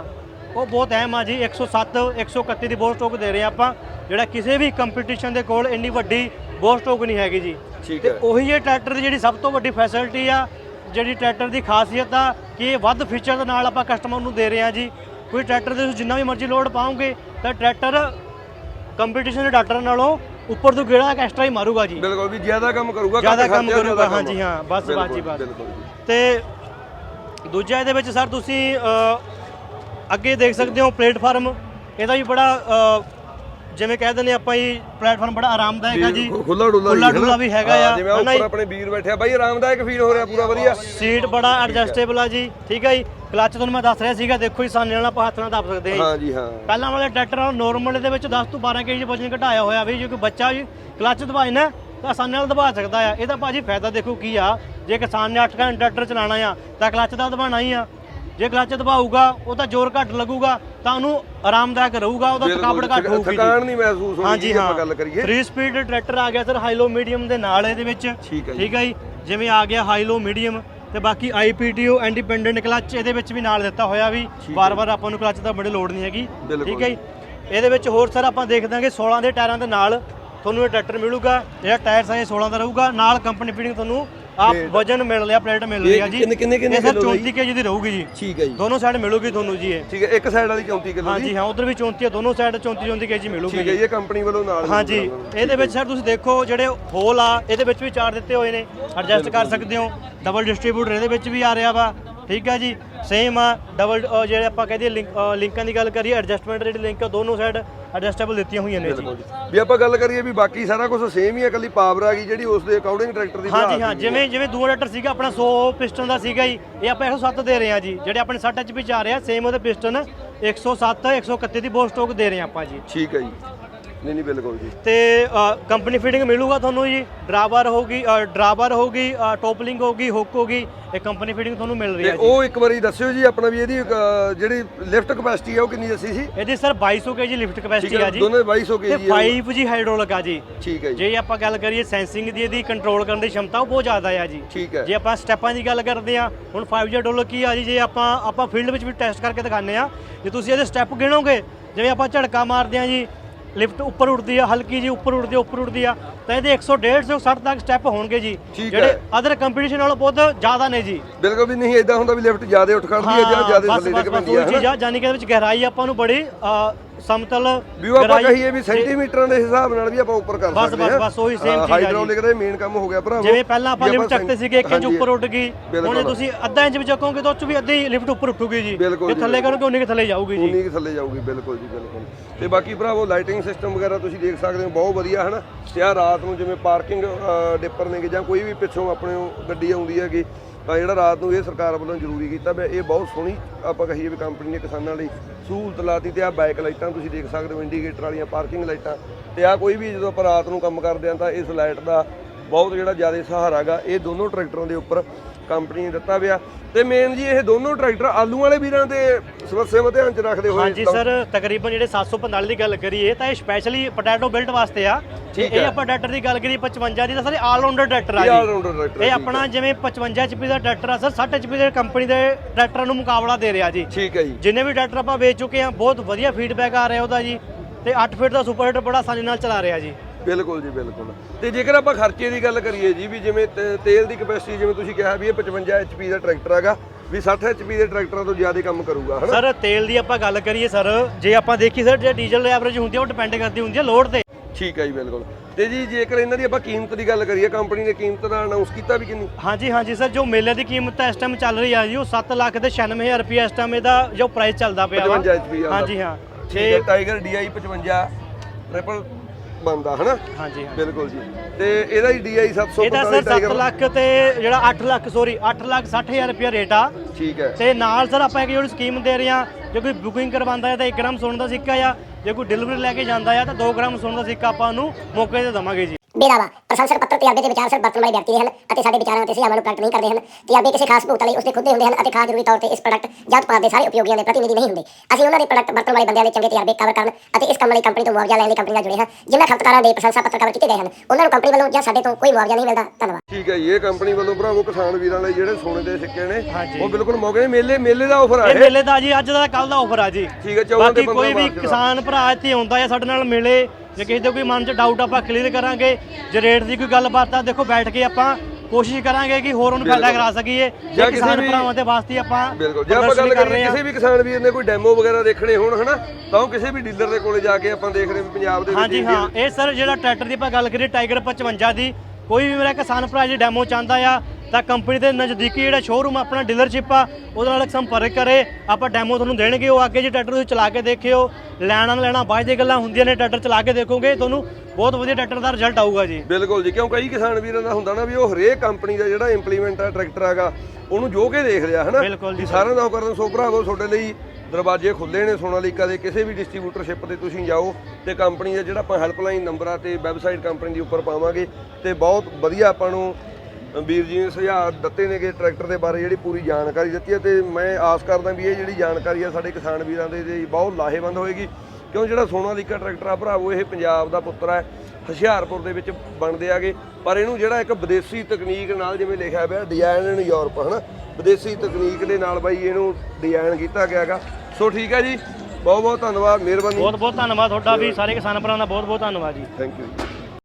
ਉਹ ਬਹੁਤ ਅਹਿਮ ਆ ਜੀ 107 131 ਦੀ ਬੋਰ ਸਟੋਕ ਦੇ ਰਹੇ ਆਪਾਂ। ਜਿਹੜਾ ਕਿਸੇ ਵੀ ਕੰਪੀਟੀਸ਼ਨ ਦੇ ਕੋਲ ਇੰਨੀ ਵੱਡੀ ਬੋਰ ਸਟੋਕ ਨਹੀਂ ਹੈਗੀ ਜੀ। ਠੀਕ ਤੇ ਹੈ। ਉਹੀ ਇਹ ਟਰੈਕਟਰ ਦੀ ਜਿਹੜੀ ਸਭ ਤੋਂ ਵੱਡੀ ਫੈਸਿਲਿਟੀ ਆ ਜਿਹੜੀ ਟਰੈਕਟਰ ਦੀ ਖਾਸੀਅਤ ਆ ਕਿ ਇਹ ਵੱਧ ਫੀਚਰ ਦੇ ਨਾਲ ਆਪਾਂ ਕਸਟਮਰ ਨੂੰ ਦੇ ਰਹੇ ਆ ਜੀ। ਕੋਈ ਟਰੈਕਟਰ ਦੇ ਤੁਸੀਂ ਜਿੰਨਾ ਵੀ ਮਰਜ਼ੀ ਲੋਡ ਪਾਓਗੇ ਤਾਂ ਟਰੈਕਟਰ ਕੰਪੀਟੀਸ਼ਨ ਦੇ ਡਾਕਟਰ ਨਾਲੋਂ ਉੱਪਰ ਤੋਂ ਗੇੜਾ ਐਕਸਟਰਾ ਹੀ ਮਾਰੂਗਾ ਜੀ। ਬਿਲਕੁਲ ਵੀ ਜ਼ਿਆਦਾ ਕੰਮ ਕਰੂਗਾ ਜ਼ਿਆਦਾ ਕੰਮ ਕਰੂਗਾ, ਹਾਂਜੀ, ਹਾਂ, ਬਸ, ਬਿਲਕੁਲ, ਬਸ ਜੀ, ਬਸ। ਬਿਲਕੁਲ ਜੀ। ਤੇ ਦੂਜਾ ਇਹਦੇ ਵਿੱਚ ਸਰ ਤੁਸੀਂ ਅੱਗੇ ਦੇਖ ਸਕਦੇ ਹੋ ਪਲੇਟਫਾਰਮ। ਇਹਦਾ ਵੀ ਬੜਾ ਜਿਵੇਂ ਕਹਿ ਦਿੰਦੇ ਆਪਾਂ ਜੀ ਪਲੇਟਫਾਰਮ ਬੜਾ ਆਰਾਮਦਾਇਕ ਆ ਜੀ। ਖੁੱਲਾ ਡੁੱਲਾ ਖੁੱਲਾ ਡੁੱਲਾ ਵੀ ਹੈਗਾ ਆ ਜਿਵੇਂ ਉੱਪਰ ਜੀ? ਆਪਣੇ ਵੀਰ ਬੈਠੇ ਆ। ਬਾਈ ਆਰਾਮਦਾਇਕ ਫੀਲ ਹੋ ਰਿਹਾ ਪੂਰਾ ਵਧੀਆ। ਸੀਟ ਬੜਾ ਐਡਜਸਟੇਬਲ ਆ ਜੀ ਠੀਕ ਹੈ ਜੀ? ਕਲੱਚ ਤੁਹਾਨੂੰ ਮੈਂ ਦੱਸ ਰਿਹਾ ਸੀਗਾ ਦੇਖੋ ਜੀ ਸਾਨੇ ਨਾਲ ਆਪਾਂ ਹੱਥ ਨਾਲ ਦੱਬ ਸਕਦੇ ਆ ਜੀ। ਹਾਂ ਜੀ ਹਾਂ। ਪਹਿਲਾਂ ਵਾਲੇ ਟਰੈਕਟਰ ਨਾਲ ਨੋਰਮਲ ਦੇ ਵਿੱਚ 10 ਤੋਂ 12 ਕੇਜੀ ਵਜਨ ਘਟਾਇਆ ਹੋਇਆ ਵੀ ਜੇ ਕੋਈ ਬੱਚਾ ਵੀ ਕਲੱਚ ਦਬਾਏ ਨਾ ਤਾਂ ਆਸਾਨੀ ਨਾਲ ਦਬਾ ਸਕਦਾ ਆ। ਇਹਦਾ ਭਾਜੀ ਫਾਇਦਾ ਦੇਖੋ ਕੀ ਆ ਜੇ ਕਿਸਾਨ ਨੇ 8 ਘੰਟੇ ਟਰੈਕਟਰ ਚਲਾਉਣਾ ਆ ਤਾਂ ਕਲੱਚ ਦਾ ਦਬਾਣਾ ਹੀ ਆ। ਜੇ ਕਲਚ ਦਬਾਊਗਾ ਉਹ ਤਾਂ ਜ਼ੋਰ ਘੱਟ ਲੱਗੂਗਾ ਤਾਂ ਉਹਨੂੰ ਆਰਾਮਦਾਇਕ ਰਹੂਗਾ ਉਹਦਾ ਥਕਾਵਟ ਘੱਟ ਹੋਊਗੀ ਜੀ। ਥਕਾਨ ਨਹੀਂ ਮਹਿਸੂਸ ਹੋਣੀ ਹਾਂਜੀ ਜੇ ਹਾਂ। ਆਪਾਂ ਗੱਲ ਕਰੀਏ। 3 ਸਪੀਡ ਟਰੈਕਟਰ ਆ ਗਿਆ ਸਰ ਹਾਈ ਲੋ ਮੀਡੀਅਮ ਦੇ ਨਾਲ ਇਹਦੇ ਵਿੱਚ। ਠੀਕ ਹੈ ਜੀ। ਠੀਕ ਹੈ ਜੀ? ਜਿਵੇਂ ਆ ਗਿਆ ਹਾਈ ਲੋ ਮੀਡੀਅਮ ਤੇ ਬਾਕੀ ਆਈਪੀਟੀਓ ਇੰਡੀਪੈਂਡੈਂਟ ਕਲਚ ਇਹਦੇ ਵਿੱਚ ਵੀ ਨਾਲ ਦਿੱਤਾ ਹੋਇਆ ਵੀ। ਹੈ। ਵਾਰ-ਵਾਰ ਆਪਾਂ ਨੂੰ ਕਲਚ ਦਾ ਬੜੀ ਲੋੜ ਨਹੀਂ ਹੈਗੀ। ਬਿਲਕੁਲ। ਠੀਕ ਹੈ ਜੀ। ਇਹਦੇ ਵਿੱਚ ਹੋਰ ਸਰ ਆਪਾਂ ਦੇਖ ਦਾਂਗੇ 16 ਦੇ ਟਾਇਰਾਂ ਦੇ ਨਾਲ ਤੁਹਾਨੂੰ ਇਹ ਟਰੈਕਟਰ ਮਿਲੂਗਾ ਇਹਦਾ ਟਾਇਰ ਸਾਈਜ਼ 16 ਦਾ ਰਹੂਗਾ ਨਾਲ ਕੰਪਨੀ ਫੀਡਿੰਗ ਤੁਹਾਨੂੰ ਆਪ। ਵਜਨ ਮਿਲ ਲਿਆ ਪਲੇਟ ਮਿਲ ਰਹੀ ਆ ਜੀ। ਕਿੰਨੇ- ਕਿੰਨੇ- ਕਿੰਨੇ ਕਿੱਲੋ ਦਾ ਜੀ? 34 ਕੇਜੀ ਦੀ ਰਹੂਗੀ ਜੀ। ਠੀਕ ਹੈ ਜੀ। ਦੋਨੋਂ ਸਾਈਡ ਮਿਲੂਗੀ ਤੁਹਾਨੂੰ ਜੀ ਇਹ। ਠੀਕ ਹੈ ਇੱਕ ਸਾਈਡ ਵਾਲੀ 34 ਕਿਲੋ ਦੀ ਹਾਂਜੀ ਹਾਂ ਉਧਰ ਵੀ 34 ਆ ਦੋਨੋਂ ਸਾਈਡ 34 34 ਕੇਜੀ ਮਿਲੂਗੀ ਠੀਕ ਹੈ ਇਹ ਕੰਪਨੀ ਵੱਲੋਂ ਨਾਲ ਹਾਂਜੀ। ਇਹਦੇ ਵਿੱਚ ਸਰ ਤੁਸੀਂ ਦੇਖੋ ਜਿਹੜੇ ਹੋਲ ਆ ਇਹਦੇ ਵਿੱਚ ਵੀ ਚਾਰ ਦਿੱਤੇ ਹੋਏ ਨੇ। ਐਡਜਸਟ ਕਰ ਸਕਦੇ ਹੋ। ਡਬਲ ਡਿਸਟ੍ਰੀਬਿਊਟਰ ਇਹਦੇ ਵਿੱਚ ਵੀ ਆ ਰਿਹਾ ਵਾ। ਠੀਕ ਆ ਜੀ? ਸੇਮ ਆ ਡਬਲ ਜਿਹੜੇ ਆਪਾਂ ਕਹਦੇ ਲਿੰਕ ਦੀ ਗੱਲ ਕਰੀਏ ਐਡਜਸਟਮੈਂਟ ਜਿਹੜੀ ਲਿੰਕ ਆ ਦੋਨੋਂ ਸਾਈਡ ਐਡਜਸਟੇਬਲ ਦਿੱਤੀਆਂ ਹੋਈਆਂ ਨੇ ਜੀ। ਵੀ ਆਪਾਂ ਗੱਲ ਕਰੀਏ ਵੀ ਬਾਕੀ ਸਾਰਾ ਕੁਝ ਸੇਮ ਹੀ ਹੈ ਇਕੱਲੀ ਪਾਵਰ ਆ ਗਈ ਜਿਹੜੀ ਉਸ ਦੇ ਅਕੋਰਡਿੰਗ ਟਰੈਕਟਰ ਦੀ ਹਾਂਜੀ ਹਾਂ ਜਿਵੇਂ ਜਿਵੇਂ ਦੂਆ ਡਾਟਰ ਸੀਗਾ ਆਪਣਾ 100 ਪਿਸਟਨ ਦਾ ਸੀਗਾ ਜੀ ਇਹ ਆਪਾਂ 107 ਦੇ ਰਹੇ ਹਾਂ ਜੀ। ਜਿਹੜੇ ਆਪਣੇ 60 ਐਚਪੀ ਚ ਆ ਰਿਹਾ ਸੇਮ ਉਹਦੇ ਪਿਸਟਨ 107 131 ਦੀ ਬੋਲ ਸਟੋਕ ਦੇ ਰਹੇ ਹਾਂ ਆਪਾਂ ਜੀ। ਠੀਕ ਹੈ ਜੀ। ਨਹੀਂ ਨਹੀਂ ਬਿਲਕੁਲ ਜੀ। ਤੇ ਕੰਪਨੀ ਫਿਟਿੰਗ ਮਿਲੂਗਾ ਤੁਹਾਨੂੰ ਜੀ? ਡਰਾਈਵਰ ਹੋਗੀ ਡਰਾਈਵਰ ਹੋਗੀ ਟੋਪਲਿੰਗ ਹੋਗੀ ਹੁੱਕ ਹੋਗੀ ਇਹ ਕੰਪਨੀ ਫਿਟਿੰਗ ਤੁਹਾਨੂੰ ਮਿਲ ਰਹੀ ਤੇ ਹੈ ਜੀ। ਉਹ ਇੱਕ ਵਾਰੀ ਦੱਸਿਓ ਜੀ ਆਪਣਾ ਵੀ ਇਹਦੀ ਜਿਹੜੀ ਲਿਫਟ ਕਪੈਸਿਟੀ ਹੈ ਉਹ ਕਿੰਨੀ ਦੱਸੀ ਸੀ? ਇਹਦੀ ਸਰ 2200 ਕੇਜੀ ਲਿਫਟ ਕਪੈਸਿਟੀ ਹੈ ਆ ਜੀ। ਦੋਨੇ 2200 ਤੇ ਕੇਜੀ ਹੈ 5G ਹਾਈਡ੍ਰੋਲਿਕ ਆ ਜੀ। ਠੀਕ ਹੈ ਜੀ। ਜੇ ਆਪਾਂ ਗੱਲ ਕਰੀਏ ਸੈਂਸਿੰਗ ਦੀ ਇਹਦੀ ਕੰਟਰੋਲ ਕਰਨ ਦੀ ਸ਼ਮਤਾ ਉਹ ਬਹੁਤ ਜ਼ਿਆਦਾ ਆ ਜੀ। ਠੀਕ ਹੈ। ਜੇ ਆਪਾਂ ਸਟੈਪਾਂ ਦੀ ਗੱਲ ਕਰਦੇ ਆ ਹੁਣ 5G ਹਾਈਡ੍ਰੋਲਿਕ ਕੀ ਆ ਜੀ? ਜੇ ਆਪਾਂ ਆਪਾਂ ਫੀਲਡ ਵਿੱਚ ਵੀ ਟੈਸਟ ਕਰਕੇ ਦਿਖਾਉਂਦੇ ਆ ਜੇ ਤੁਸੀਂ ਇਹਦੇ ਸਟੈਪ ਗਿਣੋਗੇ ਜਿਵੇਂ ਆਪਾਂ ਝੜਕਾ ਮਾਰਦੇ ਆ ਜੀ ਲਿਫਟ ਉੱਪਰ ਉੱਠਦੀ ਆ ਹਲਕੀ ਜੀ ਉੱਪਰ ਉੱਠਦੀ ਆ ਉੱਪਰ ਉੱਠਦੀ ਆ। ਤਾਂ ਇਹਦੇ 100 150 60 ਤੱਕ ਸਟੈਪ ਹੋਣਗੇ ਜੀ। ਠੀਕ ਜਿਹੜੇ। ਅਦਰ ਕੰਪੀਟੀਸ਼ਨ ਨਾਲੋਂ ਬਹੁਤ ਜ਼ਿਆਦਾ ਨੇ ਜੀ। ਬਿਲਕੁਲ ਵੀ ਨਹੀਂ ਇਦਾਂ ਹੁੰਦਾ ਵੀ ਲਿਫਟ ਜ਼ਿਆਦਾ ਉੱਠ ਖੜਦੀ ਹੈ ਜਾਂ ਜ਼ਿਆਦਾ ਥੱਲੇ ਡਿੱਗ ਪੈਂਦੀ ਹੈ ਉਹੀ ਚੀਜ਼ ਆ ਜਾਨੀ ਕਿ ਇਹਦੇ ਵਿੱਚ ਗਹਿਰਾਈ ਆਪਾਂ ਨੂੰ ਬੜੀ ਅ, ਸਮਤਲ ਵੀ ਆਪਾਂ ਗਹਿਰਾਈ- ਕਹੀਏ ਵੀ ਸੈਂਟੀਮੀਟਰਾਂ ਦੇ ਹਿਸਾਬ ਨਾਲ ਵੀ ਆਪਾਂ ਉੱਪਰ ਕਰ ਬਸ, ਸਕਦੇ ਬਸ, ਹਾਂ। ਬਸ ਉਹੀ same ਚੀਜ਼ ਆ ਜੀ। ਹਾਈਡ੍ਰੋਲਿਕ ਦਾ ਮੇਨ ਕੰਮ ਹੋ ਗਿਆ ਭਰਾਵੋ। ਜਿਵੇਂ ਪਹਿਲਾਂ ਆਪਾਂ ਵੀ ਲਿਫਟ ਚੱਕਦੇ ਸੀਗੇ 1 ਇੰਚ ਹਾਂਜੀ, ਉੱਪਰ ਉੱਡ ਗਈ ਹੁਣ। ਜੇ ਤੁਸੀਂ ਅੱਧਾ ਇੰਚ ਵੀ ਚੱਕੋਗੇ ਤਾਂ ਉਹ 'ਚ ਵੀ ਅੱਧੀ ਲਿਫਟ ਉੱਪਰ ਉੱਠੂਗੀ ਜੀ। ਬਿਲਕੁਲ ਜੇ ਜੀ, ਥੱਲੇ ਕਰੋਗੇ ਉਨੀ ਕਿ ਥੱਲੇ ਜਾਊਗੀ ਜੀ। ਉਨੀ ਕੁ ਥੱਲੇ ਜਾਊਗੀ ਬਿਲਕੁਲ ਜੀ ਬਿਲਕੁਲ। ਤੇ ਬਾਕੀ ਭਰਾਵੋ ਲਾਈਟਿੰਗ ਸਿਸਟਮ ਵਗੈਰਾ ਤੁਸੀਂ ਦੇਖ ਸਕਦੇ ਹੋ ਬਹੁਤ ਵਧੀਆ ਹਨਾ? ਤੇ ਆ ਰਾਤ ਨੂੰ ਜਿਵੇਂ ਪਾਰਕਿੰਗ ਡਿੱਪਰ ਨੇਗੇ ਜਾਂ ਕੋਈ ਵੀ ਪਿੱਛੋਂ ਆਪਣੇ ਉਹ ਗੱਡੀ ਆਉਂਦੀ ਹੈਗੀ ਤਾਂ ਜਿਹੜਾ ਰਾਤ ਨੂੰ ਇਹ ਸਰਕਾਰ ਵੱਲੋਂ ਜ਼ਰੂਰੀ ਕੀਤਾ ਵੀ ਇਹ ਬਹੁਤ ਸੋਹਣੀ ਆਪਾਂ ਕਹੀਏ ਵੀ ਕੰਪਨੀ ਨੇ ਕਿਸਾਨਾਂ ਲਈ ਸਹੂਲਤ ਲਾਤੀ ਤੇ ਆ ਬਾਈਕ ਲਾਈਟਾਂ ਤੁਸੀਂ ਦੇਖ ਸਕਦੇ ਹੋ ਇੰਡੀਕੇਟਰ ਵਾਲੀਆਂ ਪਾਰਕਿੰਗ ਲਾਈਟਾਂ ਤੇ ਆ ਕੋਈ ਵੀ ਜਦੋਂ ਆਪਾਂ ਰਾਤ ਨੂੰ ਕੰਮ ਕਰਦੇ ਆਂ ਤਾਂ ਇਸ ਲਾਈਟ ਦਾ ਬਹੁਤ ਜਿਹੜਾ ਜ਼ਿਆਦਾ ਸਹਾਰਾ ਹੈਗਾ ਇਹ ਦੋਨੋਂ ਟਰੈਕਟਰਾਂ ਦੇ ਉੱਪਰ ਕੰਪਨੀ ਨੇ ਦਿੱਤਾ ਪਿਆ। ਤੇ ਮੇਨ ਜੀ ਇਹ ਦੋਨੋਂ ਟਰੈਕਟਰ ਆਲੂ ਵਾਲੇ ਵੀਰਾਂ ਦੇ ਸਮੱਸਿਆ ਨੂੰ ਧਿਆਨ ਚ ਰੱਖਦੇ ਹੋਏ ਹਾਂਜੀ ਸਰ ਤਕਰੀਬਨ ਜਿਹੜੇ 745 ਦੀ ਗੱਲ ਕਰੀਏ ਤਾਂ ਇਹ ਸਪੈਸ਼ਲੀ ਪੋਟੈਟੋ ਬਿਲਟ ਵਾਸਤੇ ਆ। ਇਹ। ਆਪਾਂ ਟਰੈਕਟਰ ਦੀ ਗੱਲ ਕਰੀਏ 55 ਦੀ ਤਾਂ ਸਰ ਆਲ ਰਾਉਂਡਰ ਟਰੈਕਟਰ ਆ ਇਹ ਆਪਣਾ ਜਿਵੇਂ 55 HP ਦਾ ਟਰੈਕਟਰ ਆ ਸਰ 60 HP ਦੇ ਕੰਪਨੀ ਦੇ ਟਰੈਕਟਰਾਂ ਨੂੰ ਮੁਕਾਬਲਾ ਦੇ ਰਿਹਾ ਜੀ। ਠੀਕ ਹੈ ਜੀ। ਜਿੰਨੇ ਵੀ ਟਰੈਕਟਰ ਆਪਾਂ ਵੇਚ ਚੁੱਕੇ ਹਾਂ ਬਹੁਤ ਵਧੀਆ ਫੀਡਬੈਕ ਆ ਰਿਹਾ ਉਹਦਾ ਜੀ। ਤੇ 8 ਫੀਟ ਦਾ ਸੁਪਰ ਹੀਟਰ ਬੜਾ ਆਸਾਨੀ ਨਾਲ ਚਲਾ ਰਿਹਾ ਜੀ। ਬਿਲਕੁਲ ਜੀ ਬਿਲਕੁਲ। ਤੇ ਜੇਕਰ ਆਪਾਂ ਖਰਚੇ ਦੀ ਗੱਲ ਕਰੀਏ ਜੀ ਵੀ ਜਿਵੇਂ ਤੇ- ਤੇਲ ਦੀ ਕਪੈਸਿਟੀ ਜਿਵੇਂ ਤੁਸੀਂ ਕਿਹਾ ਵੀ ਇਹ 55 HP ਦਾ ਟਰੈਕਟਰ ਹੈਗਾ ਵੀ 60 HP ਦੇ ਟਰੈਕਟਰਾਂ ਤੋਂ ਜ਼ਿਆਦਾ ਕੰਮ ਕਰੂਗਾ ਹਨਾ? ਸਰ ਤੇਲ ਦੀ ਆਪਾਂ ਗੱਲ ਕਰੀਏ ਸਰ ਜੇ ਆਪਾਂ ਦੇਖੀ ਸਰ ਜੇ ਡੀਜ਼ਲ ਐਵਰੇਜ ਹੁੰਦੀ ਆ ਉਹ ਡਿਪੈਂਡ ਕਰਦੀ ਹੁੰਦੀ ਆ ਲੋਡ ਤੇ। ਠੀਕ ਹੈ ਜੀ ਬਿਲਕੁਲ। ਤੇ ਜੀ ਜੇਕਰ ਇਹਨਾਂ ਦੀ ਆਪਾਂ ਕੀਮਤ ਦੀ ਗੱਲ ਕਰੀਏ ਕੰਪਨੀ ਨੇ ਕੀਮਤ ਦਾ ਅਨਾਉਂਸ ਕੀਤਾ ਵੀ ਕਿੰਨੀ? ਹਾਂਜੀ ਹਾਂਜੀ ਸਰ ਜੋ ਮੇਲੇ ਦੀ ਕੀਮਤ ਇਸ ਟਾਈਮ ਚੱਲ ਰਹੀ ਆ ਜੀ ਉਹ 7 ਲੱਖ ਤੇ 96000 ਰੁਪਏ ਇਸ ਟਾਈਮ ਇਹਦਾ ਜੋ ਪ੍ਰਾਈਸ ਚੱਲਦਾ ਪਿਆ ਵਾ। 55 HP ਦਾ ਹਾਂਜੀ ਹਾਂ। ਠੀਕ ਹੈ ਟਾਈਗਰ DI 55 ਟ੍ਰਿਪਲ ਬੰਦਾ ਹਨਾ? ਹਾਂਜੀ ਹਾਂ ਬਿਲਕੁਲ ਜੀ। ਤੇ ਇਹਦਾ ਹੀ DI 745 ਇਹਦਾ ਸਰ 7 ਟਾਈਗਰ ਲੱਖ ਤੇ ਜਿਹੜਾ 8 ਲੱਖ ਸੋਰੀ 8 ਲੱਖ 60000 ਰੁਪਏ ਰੇਟ ਆ। ਠੀਕ ਹੈ। ਤੇ ਨਾਲ ਸਰ ਆਪਾਂ ਇੱਕ ਜਿਹੜੀ ਸਕੀਮ ਦੇ ਰਹੇ ਹਾਂ ਜੇ ਕੋਈ ਬੁਕਿੰਗ ਕਰਵਾਉਂਦਾ ਹੈ ਤਾਂ 1 ਗ੍ਰਾਮ ਸੋਨ ਦਾ ਸਿੱਕਾ ਆ ਜੇ ਕੋਈ ਡਿਲੀਵਰੀ ਲੈ ਕੇ ਜਾਂਦਾ ਆ ਤਾਂ 2 ਗ੍ਰਾਮ ਸੋਨ ਦਾ ਸਿੱਕਾ ਆਪਾਂ ਉਹਨੂੰ ਮੌਕੇ ਤੇ ਦਵਾਂਗੇ ਜੀ। ਬੇਦਾਵਾ ਪ੍ਰਸ਼ੰਸਕ ਪੱਤਰ ਤਜਰਬੇ ਦੇ ਵਿਚਾਰ ਸਿਰ ਵਰਤਣ ਵਾਲੇ ਵਿਅਕਤੀ ਦੇ ਹਨ ਅਤੇ ਸਾਡੇ ਵਿਚਾਰਾਂ ਅਤੇ ਸੁਝਾਵਾਂ ਨੂੰ ਪ੍ਰਗਟ ਨਹੀਂ ਕਰਦੇ ਹਨ। ਤਜਰਬੇ ਕਿਸੇ ਖਾਸ ਭੂਗਤਾਂ ਲਈ ਉਸਦੇ ਖੁਦ ਦੇ ਹੁੰਦੇ ਹਨ ਅਤੇ ਖਾਸ ਜ਼ਰੂਰੀ ਤੌਰ ਤੇ ਇਸ ਪ੍ਰੋਡਕਟ ਜਾਂ ਉਤਪਾਦ ਦੇ ਸਾਰੇ ਉਪਯੋਗੀਆਂ ਦੇ ਪ੍ਰਤੀਨਿਧੀ ਨਹੀਂ ਹੁੰਦੇ ਅਸੀਂ ਉਹਨਾਂ ਦੇ ਪ੍ਰੋਡਕਟ ਵਰਤਣ ਵਾਲੇ ਬੰਦਿਆਂ ਦੇ ਚੰਗੇ ਤਜਰਬੇ ਕਵਰ ਕਰਨ ਅਤੇ ਇਸ ਕੰਮ ਲਈ ਕੰਪਨੀ ਤੋਂ ਮੁਆਵਜ਼ਾ ਲੈਣ ਲਈ ਕੰਪਨੀ ਨਾਲ ਜੁੜੇ ਹਾਂ ਜਿਨ੍ਹਾਂ ਖਪਤਕਾਰਾਂ ਦੇ ਪ੍ਰਸ਼ੰਸਾ ਪੱਤਰ ਕਵਰ ਕੀਤੇ ਗਏ ਹਨ। ਉਹਨਾਂ ਨੂੰ ਕੰਪਨੀ ਵੱਲੋਂ ਜਾਂ ਸਾਡੇ ਤੋਂ ਕੋਈ ਮੁਆਵਜ਼ਾ ਨਹੀਂ ਮਿਲਦਾ। ਧੰਨਵਾਦ। ਠੀਕ ਹੈ ਇਹ ਕੰਪਨੀ ਵੱਲੋਂ ਭਰਾਵੋ ਕਿਸਾਨ ਵੀਰਾਂ ਲਈ ਜਿਹੜੇ ਸੋਨੇ ਦੇ ਸਿੱਕੇ ਨੇ। ਉਹ ਬਿਲਕੁਲ ਮੌਕੇ ਮੇਲੇ ਮੇਲੇ ਦਾ ਆਫਰ ਆ ਇਹ ਮੇਲੇ ਦਾ ਜੀ ਅੱਜ ਦਾ ਕੱਲ ਦਾ ਆਫਰ ਆ ਜੀ। ਠੀਕ ਹੈ 14 ਤੇ ਬਾਕੀ 15 ਕੋਈ ਵੀ। ਕਿਸਾਨ ਭਰਾ ਇੱਥੇ ਆਉਂਦਾ ਹੈ ਸਾਡੇ ਨਾਲ ਮਿਲੇ ਜੇ ਕਿਸੇ ਦੇ ਕੋਈ ਮਨ 'ਚ ਡਾਊਟ ਆਪਾਂ ਕਲੀਅਰ ਕਰਾਂਗੇ ਜੇ ਰੇਟ ਦੀ ਕੋਈ ਗੱਲਬਾਤ ਆ ਦੇਖੋ ਬੈਠ ਕੇ ਆਪਾਂ ਕੋਸ਼ਿਸ਼ ਕਰਾਂਗੇ ਕਿ ਹੋਰ ਉਹਨੂੰ ਫਾਇਦਾ ਕਰਾ ਸਕੀਏ ਜੇ ਜਾਂ ਕਿਸੇ ਕਿਸਾਨ ਭਰਾਵਾਂ ਦੇ ਵਾਸਤੇ ਆਪਾਂ ਬਿਲਕੁਲ ਜੇ ਆਪਾਂ ਗੱਲ ਕਰ ਕਰੀਏ ਹਾਂ। ਕਿਸੇ ਵੀ ਕਿਸਾਨ ਵੀਰ ਨੇ ਕੋਈ ਡੈਮੋ ਵਗੈਰਾ ਦੇਖਣੇ ਹੋਣ ਹਨਾ ਤਾਂ ਉਹ ਕਿਸੇ ਵੀ ਡੀਲਰ ਦੇ ਕੋਲੇ ਜਾ ਕੇ ਆਪਾਂ ਦੇਖ ਰਹੇ ਵੀ ਪੰਜਾਬ ਦੇ ਵਿੱਚ ਹਾਂਜੀ ਹਾਂ ਇਹ ਸਰ ਜਿਹੜਾ ਟਰੈਕਟਰ ਦੀ ਆਪਾਂ ਗੱਲ ਕਰੀਏ ਟਾਈਗਰ 55 ਦੀ ਕੋਈ ਵੀ ਮੇਰਾ ਕਿਸਾਨ ਭਰਾ ਜੀ ਡੈਮੋ ਚਾਹੁੰਦਾ ਆ ਤਾਂ ਕੰਪਨੀ ਦੇ ਨਜ਼ਦੀਕੀ ਜਿਹੜਾ ਸ਼ੋਰੂਮ ਆਪਣਾ ਡੀਲਰਸ਼ਿਪ ਆ ਉਹਦੇ ਨਾਲ ਸੰਪਰਕ ਕਰੇ। ਆਪਾਂ ਡੈਮੋ ਤੁਹਾਨੂੰ ਦੇਣਗੇ ਉਹ ਅੱਗੇ ਜੇ ਟਰੈਕਟਰ ਤੁਸੀਂ ਚਲਾ ਕੇ ਦੇਖਿਓ ਲੈਣਾ ਨਾ ਲੈਣਾ ਬਾਅਦ ਦੀਆਂ ਗੱਲਾਂ ਹੁੰਦੀਆਂ ਨੇ ਟਰੈਕਟਰ ਚਲਾ ਕੇ ਦੇਖੋਗੇ ਤੁਹਾਨੂੰ ਬਹੁਤ ਵਧੀਆ ਟਰੈਕਟਰ ਦਾ ਰਿਜ਼ਲਟ ਆਊਗਾ ਜੀ। ਬਿਲਕੁਲ ਜੀ ਕਿਉਂ ਕਈ ਕਿਸਾਨ ਵੀਰਾਂ ਦਾ ਹੁੰਦਾ ਨਾ ਵੀ ਉਹ ਹਰੇਕ ਕੰਪਨੀ ਦਾ ਜਿਹੜਾ ਇੰਪਲੀਮੈਂਟ ਆ ਟਰੈਕਟਰ ਹੈਗਾ ਉਹਨੂੰ ਜੋ ਕੇ ਦੇਖ ਰਿਹਾ ਹਨਾ? ਬਿਲਕੁਲ ਜੀ, ਸਾਰਿਆਂ ਦਾ ਉਹ ਕਰਨ ਸੋ ਭਰਾਵੋ ਤੁਹਾਡੇ ਲਈ ਦਰਵਾਜ਼ੇ ਖੁੱਲੇ ਨੇ ਸੋਨਾਲੀਕਾ ਦੇ ਕਿਸੇ ਵੀ ਡਿਸਟ੍ਰੀਬਿਊਟਰਸ਼ਿਪ ਤੇ ਤੁਸੀਂ ਜਾਓ ਤੇ ਕੰਪਨੀ ਦਾ ਜਿਹੜਾ ਆਪਾਂ ਹੈਲਪਲਾਈਨ ਨੰਬਰ ਆ ਤੇ ਵੈਬਸਾਈਟ ਕੰਪਨੀ ਦੀ ਉੱਪਰ ਪਾਵਾਂਗੇ ਤੇ ਬਹੁਤ ਵਧੀਆ ਆਪਾਂ ਨੂੰ ਵੀਰ ਜੀ ਨੇ ਸੁਝਾਅ ਦਿੱਤੇ ਨੇਗੇ ਟਰੈਕਟਰ ਦੇ ਬਾਰੇ ਜਿਹੜੀ ਪੂਰੀ ਜਾਣਕਾਰੀ ਦਿੱਤੀ ਹੈ ਤੇ ਮੈਂ ਆਸ ਕਰਦਾ ਵੀ ਇਹ ਜਿਹੜੀ ਜਾਣਕਾਰੀ ਆ ਸਾਡੇ ਕਿਸਾਨ ਵੀਰਾਂ ਦੇ ਲਈ ਬਹੁਤ ਲਾਹੇਵੰਦ ਹੋਏਗੀ। ਕਿਉਂ ਜਿਹੜਾ ਸੋਨਾਲੀਕਾ ਟਰੈਕਟਰ ਆ ਭਰਾਵੋ ਇਹ ਪੰਜਾਬ ਦਾ ਪੁੱਤਰ ਹੈ ਹੁਸ਼ਿਆਰਪੁਰ ਦੇ ਵਿੱਚ ਬਣਦੇ ਆਗੇ ਪਰ ਇਹਨੂੰ ਜਿਹੜਾ ਇੱਕ ਵਿਦੇਸ਼ੀ ਤਕਨੀਕ ਨਾਲ ਜਿਵੇਂ ਲਿਖਿਆ ਪਿਆ ਡਿਜ਼ਾਈਨ ਇਨ ਯੂਰਪ ਹਨਾ? ਵਿਦੇਸ਼ੀ ਤਕਨੀਕ ਦੇ ਨਾਲ ਬਾਈ ਇਹਨੂੰ ਡਿਜ਼ਾਈਨ ਕੀਤਾ ਗਿਆ ਹੈਗਾ। ਸੋ ਠੀਕ ਹੈ ਜੀ ਬਹੁਤ ਬਹੁਤ ਧੰਨਵਾਦ ਮਿਹਰਬਾਨੀ। ਬਹੁਤ ਬਹੁਤ ਧੰਨਵਾਦ ਤੁਹਾਡਾ ਵੀ ਸਾਰੇ ਕਿਸਾਨ ਭਰਾਵਾਂ ਦਾ ਬਹੁਤ ਬਹੁਤ ਧੰਨਵਾਦ ਜੀ। Thank you